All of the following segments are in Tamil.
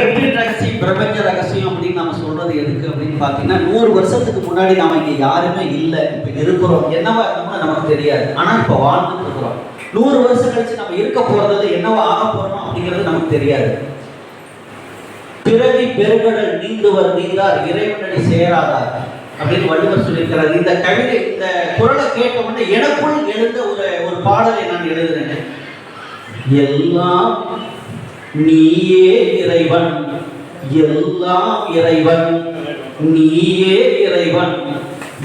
வெற்றி ரகசியம் பிரபஞ்ச ரகசியம் அப்படின்னு நம்ம சொல்றது எதுக்கு அப்படின்னு பார்த்தீங்கன்னா நூறு வருஷத்துக்கு முன்னாடி நாம இங்க யாருமே இல்லை. இப்ப இருக்கிறோம். என்னவா இருக்கணும்னு நமக்கு தெரியாது. ஆனா இப்ப வாழ்ந்துட்டு இருக்கிறோம். நூறு வருஷம் கழிச்சு நம்ம இருக்க போறது என்னவா ஆக போறோம் அப்படிங்கிறது நமக்கு தெரியாது. பிறவி பெருங்கடல் நீந்துவர் நீந்தார் இறைவனடி சேராதார் அப்படின்னு வள்ளுவர் சொல்லியிருக்கிறார். இந்த கவிதை இந்த குரலை கேட்ட உடனே எனக்குள் எழுந்த ஒரு ஒரு பாடலை நான் எழுதுறேன் எல்லாம் நீயே இறைவன். எல்லாம் இறைவன். நீயே இறைவன்.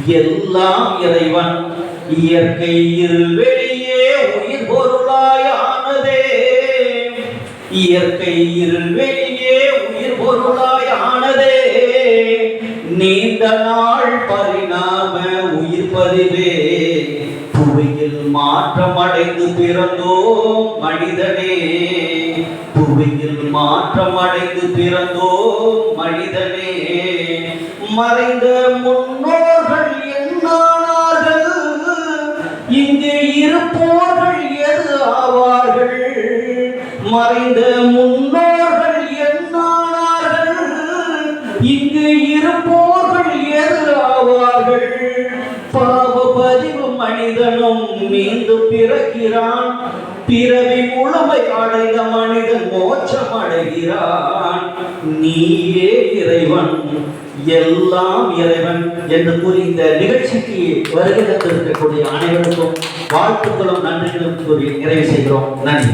எல்லாம் இறைவன். இயற்கை இருவெளியே உயிர் பொருளாயானதே. இயற்கை இருவெளியே உயிர் பொருளாயானதே. நீண்ட நாள் பரிணாம உயிர் பதிவே புவியில் மாற்றம் அடைந்து பிறந்தோம் மனிதனே. புவியில் மாற்றம் அடைந்து பிறந்தோ மனிதனே. மறைந்த முன்னோர்கள் என்னானார்கள்? இங்கே இருப்போர்கள் எது ஆவார்கள்? மறைந்த முன்னோர்கள் என்னானார்கள்? இங்கு இருப்போர் மனிதனும் மீண்டும் பிறக்கிறான். பிறவி முழுமை அடைந்த மனிதன் மோட்சம் அடைகிறான். நீயே இறைவன் எல்லாம் இறைவன் என்று கூறி இந்த நிகழ்ச்சிக்கு வருகை தந்திருக்கக்கூடிய அனைவருக்கும் வாழ்த்துக்களும் நன்றிகளும் கூறி நிறைவு செய்கிறோம். நன்றி.